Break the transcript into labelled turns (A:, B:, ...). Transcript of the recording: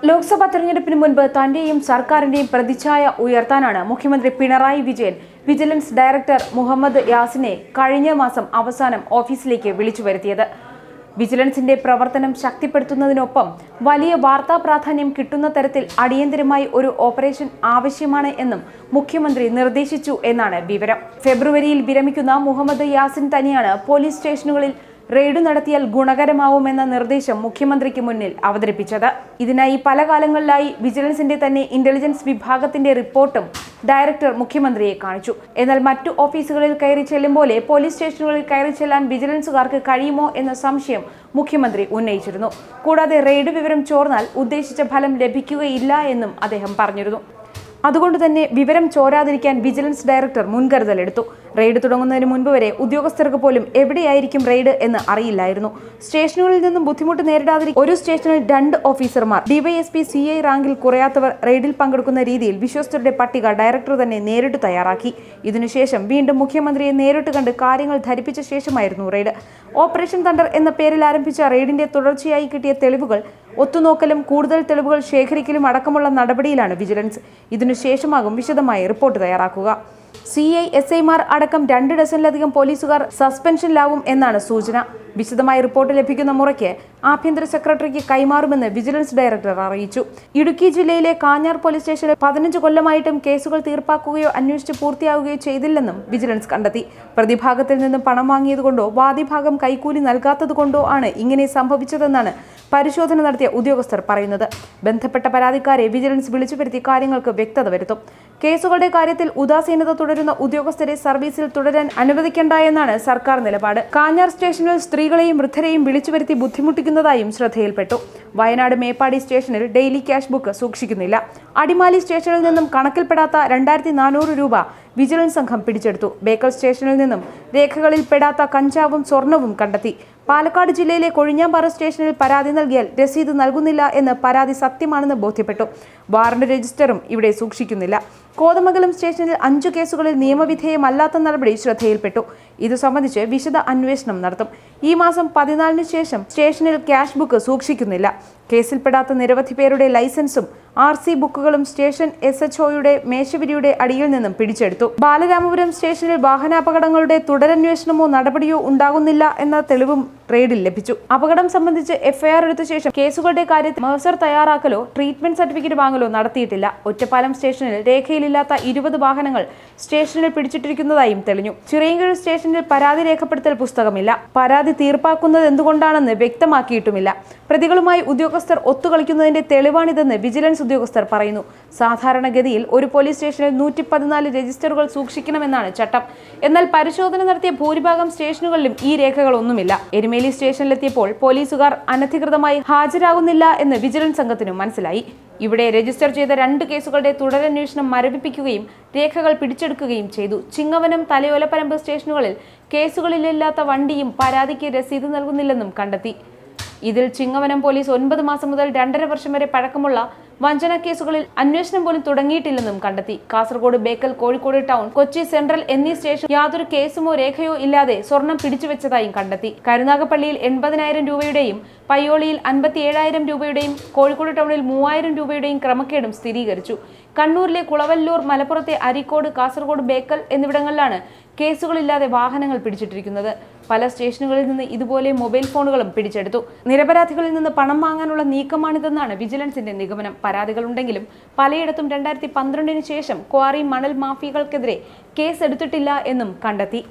A: ലോക്സഭാ തെരഞ്ഞെടുപ്പിന് മുൻപ് തന്റെയും സർക്കാരിന്റെയും പ്രതിച്ഛായ ഉയർത്താനാണ് മുഖ്യമന്ത്രി പിണറായി വിജയൻ വിജിലൻസ് ഡയറക്ടർ മുഹമ്മദ് യാസിനെ കഴിഞ്ഞ മാസം അവസാനം ഓഫീസിലേക്ക് വിളിച്ചു വരുത്തിയത്. വിജിലൻസിന്റെ പ്രവർത്തനം ശക്തിപ്പെടുത്തുന്നതിനൊപ്പം വലിയ വാർത്താ പ്രാധാന്യം കിട്ടുന്ന തരത്തിൽ അടിയന്തരമായി ഒരു ഓപ്പറേഷൻ ആവശ്യമാണ് എന്നും മുഖ്യമന്ത്രി നിർദ്ദേശിച്ചു എന്നാണ് വിവരം. ഫെബ്രുവരിയിൽ വിരമിക്കുന്ന മുഹമ്മദ് യാസിൻ തന്നെയാണ് പോലീസ് സ്റ്റേഷനുകളിൽ റെയ്ഡ് നടത്തിയാൽ ഗുണകരമാവുമെന്ന നിർദ്ദേശം മുഖ്യമന്ത്രിക്ക് മുന്നിൽ അവതരിപ്പിച്ചത്. ഇതിനായി പല കാലങ്ങളിലായി വിജിലൻസിന്റെ തന്നെ ഇന്റലിജൻസ് വിഭാഗത്തിന്റെ റിപ്പോർട്ടും ഡയറക്ടർ മുഖ്യമന്ത്രിയെ കാണിച്ചു. എന്നാൽ മറ്റു ഓഫീസുകളിൽ കയറി ചെല്ലും പോലെ പോലീസ് സ്റ്റേഷനുകളിൽ കയറി ചെല്ലാൻ വിജിലൻസുകാർക്ക് കഴിയുമോ എന്ന സംശയം മുഖ്യമന്ത്രി ഉന്നയിച്ചിരുന്നു. കൂടാതെ റെയ്ഡ് വിവരം ചോർന്നാൽ ഉദ്ദേശിച്ച ഫലം ലഭിക്കുകയില്ല എന്നും അദ്ദേഹം പറഞ്ഞിരുന്നു. അതുകൊണ്ട് തന്നെ വിവരം ചോരാതിരിക്കാൻ വിജിലൻസ് ഡയറക്ടർ മുൻകരുതലെടുത്തു. റെയ്ഡ് തുടങ്ങുന്നതിന് മുൻപ് വരെ ഉദ്യോഗസ്ഥർക്ക് പോലും എവിടെയായിരിക്കും റെയ്ഡ് എന്ന് അറിയില്ലായിരുന്നു. സ്റ്റേഷനുകളിൽ നിന്നും ബുദ്ധിമുട്ട് നേരിടാതിരിക്കും ഒരു സ്റ്റേഷനിൽ രണ്ട് ഓഫീസർമാർ. ഡിവൈഎസ്പി സി ഐ റാങ്കിൽ കുറയാത്തവർ റെയ്ഡിൽ പങ്കെടുക്കുന്ന രീതിയിൽ വിശ്വസ്തരുടെ പട്ടിക ഡയറക്ടർ തന്നെ നേരിട്ട് തയ്യാറാക്കി. ഇതിനുശേഷം വീണ്ടും മുഖ്യമന്ത്രിയെ നേരിട്ട് കണ്ട് കാര്യങ്ങൾ ധരിപ്പിച്ച ശേഷമായിരുന്നു റെയ്ഡ്. ഓപ്പറേഷൻ തണ്ടർ എന്ന പേരിൽ ആരംഭിച്ച റെയ്ഡിന്റെ തുടർച്ചയായി കിട്ടിയ തെളിവുകൾ ഒത്തുനോക്കലും കൂടുതൽ തെളിവുകൾ ശേഖരിക്കലും അടക്കമുള്ള നടപടിയിലാണ് വിജിലൻസ്. ഇതിനുശേഷമാകും വിശദമായി റിപ്പോർട്ട് തയ്യാറാക്കുക. സി ഐ എസ് ഐമാർ അടക്കം രണ്ട് ഡസനിലധികം പോലീസുകാർ സസ്പെൻഷനിലാവും എന്നാണ് സൂചന. വിശദമായ റിപ്പോർട്ട് ലഭിക്കുന്ന മുറയ്ക്ക് ആഭ്യന്തര സെക്രട്ടറിക്ക് കൈമാറുമെന്ന് വിജിലൻസ് ഡയറക്ടർ അറിയിച്ചു. ഇടുക്കി ജില്ലയിലെ കാഞ്ഞാർ പോലീസ് സ്റ്റേഷനിൽ പതിനഞ്ച് കൊല്ലമായിട്ടും കേസുകൾ തീർപ്പാക്കുകയോ അന്വേഷിച്ച് പൂർത്തിയാവുകയോ ചെയ്തില്ലെന്നും വിജിലൻസ് കണ്ടെത്തി. പ്രതിഭാഗത്തിൽ നിന്നും പണം വാങ്ങിയതുകൊണ്ടോ വാദിഭാഗം കൈക്കൂലി നൽകാത്തതുകൊണ്ടോ ആണ് ഇങ്ങനെ സംഭവിച്ചതെന്നാണ് പരിശോധന നടത്തിയ ഉദ്യോഗസ്ഥർ പറയുന്നത് ബന്ധപ്പെട്ട പരാതിക്കാരെ വിജിലൻസ് വിളിച്ചു വരുത്തി കാര്യങ്ങൾക്ക് വ്യക്തത വരുത്തും. കേസുകളുടെ കാര്യത്തിൽ ഉദാസീനത തുടരുന്ന ഉദ്യോഗസ്ഥരെ സർവീസിൽ തുടരാൻ അനുവദിക്കേണ്ട എന്നാണ് സർക്കാർ നിലപാട്. കാഞ്ഞാർ സ്റ്റേഷനിൽ സ്ത്രീകളെയും വൃദ്ധരെയും വിളിച്ചു വരുത്തി ബുദ്ധിമുട്ടിക്കുന്നതായും ശ്രദ്ധയിൽപ്പെട്ടു. വയനാട് മേപ്പാടി സ്റ്റേഷനിൽ ഡെയിലി ക്യാഷ് ബുക്ക് സൂക്ഷിക്കുന്നില്ല. അടിമാലി സ്റ്റേഷനിൽ നിന്നും കണക്കിൽപ്പെടാത്ത രണ്ടായിരത്തി രൂപ വിജിലൻസ് സംഘം പിടിച്ചെടുത്തു. ബേക്കൽ സ്റ്റേഷനിൽ നിന്നും രേഖകളിൽ പെടാത്ത കഞ്ചാവും സ്വർണവും കണ്ടെത്തി. പാലക്കാട് ജില്ലയിലെ കൊഴിഞ്ഞാമ്പാറ സ്റ്റേഷനിൽ പരാതി നൽകിയാൽ രസീത് നൽകുന്നില്ല എന്ന് പരാതി സത്യമാണെന്ന് ബോധ്യപ്പെട്ടു. വാറണ്ട് രജിസ്റ്ററും ഇവിടെ സൂക്ഷിക്കുന്നില്ല. കോതമംഗലം സ്റ്റേഷനിൽ അഞ്ചു കേസുകളിൽ നിയമവിധേയമല്ലാത്ത നടപടി ശ്രദ്ധയിൽപ്പെട്ടു. ഇത് സംബന്ധിച്ച് വിശദ അന്വേഷണം നടത്തും. ഈ മാസം പതിനാലിന് ശേഷം സ്റ്റേഷനിൽ ക്യാഷ് ബുക്ക് സൂക്ഷിക്കുന്നില്ല. കേസിൽപ്പെടാത്ത നിരവധി പേരുടെ ലൈസൻസും ആർ സി ബുക്കുകളും സ്റ്റേഷൻ എസ് എച്ച് ഒയുടെ മേശവിരിയുടെ അടിയിൽ നിന്നും പിടിച്ചെടുത്തു. ബാലരാമപുരം സ്റ്റേഷനിൽ വാഹനാപകടങ്ങളുടെ തുടരന്വേഷണമോ നടപടിയോ ഉണ്ടാകുന്നില്ല എന്ന തെളിവും റെയ്ഡിൽ ലഭിച്ചു. അപകടം സംബന്ധിച്ച് എഫ്ഐആർ എടുത്ത ശേഷം കേസുകളുടെ കാര്യത്തിൽ മഹസർ തയ്യാറാക്കലോ ട്രീറ്റ്മെന്റ് സർട്ടിഫിക്കറ്റ് വാങ്ങലോ നടത്തിയിട്ടില്ല. ഒറ്റപ്പാലം സ്റ്റേഷനിൽ രേഖയിലില്ലാത്ത ഇരുപത് വാഹനങ്ങൾ സ്റ്റേഷനിൽ പിടിച്ചിട്ടിരിക്കുന്നതായും തെളിഞ്ഞു. ചിറയൻകീഴ് സ്റ്റേഷനിൽ പരാതി രേഖപ്പെടുത്തൽ പുസ്തകമില്ല. പരാതി തീർപ്പാക്കുന്നത് എന്തുകൊണ്ടാണെന്ന് വ്യക്തമാക്കിയിട്ടുമില്ല. പ്രതികളുമായി ഉദ്യോഗസ്ഥർ ഒത്തുകളിക്കുന്നതിന്റെ തെളിവാണിതെന്ന് വിജിലൻസ് ഉദ്യോഗസ്ഥർ പറയുന്നു. സാധാരണഗതിയിൽ ഒരു പോലീസ് സ്റ്റേഷനിൽ നൂറ്റി പതിനാല് രജിസ്റ്ററുകൾ സൂക്ഷിക്കണമെന്നാണ് ചട്ടം. എന്നാൽ പരിശോധന നടത്തിയ ഭൂരിഭാഗം സ്റ്റേഷനുകളിലും ഈ രേഖകളൊന്നുമില്ല. എരുമേലി സ്റ്റേഷനിലെത്തിയപ്പോൾ പോലീസുകാർ അനധികൃതമായി ഹാജരാകുന്നില്ല എന്ന് വിജിലൻസ് സംഘത്തിനും മനസ്സിലായി. ഇവിടെ രജിസ്റ്റർ ചെയ്ത രണ്ട് കേസുകളുടെ തുടരന്വേഷണം മരവിപ്പിക്കുകയും രേഖകൾ പിടിച്ചെടുക്കുകയും ചെയ്തു. ചിങ്ങവനം തലയോലപ്പരമ്പ് സ്റ്റേഷനുകളിൽ കേസുകളിലില്ലാത്ത വണ്ടിയും പരാതിക്ക് രസീത് നൽകുന്നില്ലെന്നും കണ്ടെത്തി. ഇതിൽ ചിങ്ങവനം പോലീസ് ഒൻപത് മാസം മുതൽ രണ്ടര വർഷം വരെ പഴക്കമുള്ള വഞ്ചന കേസുകളിൽ അന്വേഷണം പോലും തുടങ്ങിയിട്ടില്ലെന്നും കണ്ടെത്തി. കാസർഗോഡ് ബേക്കൽ കോഴിക്കോട് ടൗൺ കൊച്ചി സെൻട്രൽ എന്നീ സ്റ്റേഷൻ യാതൊരു കേസുമോ രേഖയോ ഇല്ലാതെ സ്വർണം പിടിച്ചുവെച്ചതായും കണ്ടെത്തി. കരുനാഗപ്പള്ളിയിൽ എൺപതിനായിരം രൂപയുടെയും പയ്യോളിയിൽ അൻപത്തി ഏഴായിരം രൂപയുടെയും കോഴിക്കോട് ടൗണിൽ മൂവായിരം രൂപയുടെയും ക്രമക്കേടും സ്ഥിരീകരിച്ചു. കണ്ണൂരിലെ കുളവല്ലൂർ മലപ്പുറത്തെ അരിക്കോട് കാസർഗോഡ് ബേക്കൽ എന്നിവിടങ്ങളിലാണ് കേസുകളില്ലാതെ വാഹനങ്ങൾ പിടിച്ചിട്ടിരിക്കുന്നത്. പല സ്റ്റേഷനുകളിൽ നിന്ന് ഇതുപോലെ മൊബൈൽ ഫോണുകളും പിടിച്ചെടുത്തു. നിരപരാധികളിൽ നിന്ന് പണം വാങ്ങാനുള്ള നീക്കമാണിതെന്നാണ് വിജിലൻസിന്റെ നിഗമനം. പരാതികളുണ്ടെങ്കിലും പലയിടത്തും രണ്ടായിരത്തി പന്ത്രണ്ടിന് ശേഷം ക്വാറി മണൽ മാഫിയകൾക്കെതിരെ കേസ് എടുത്തിട്ടില്ല എന്നും കണ്ടെത്തി.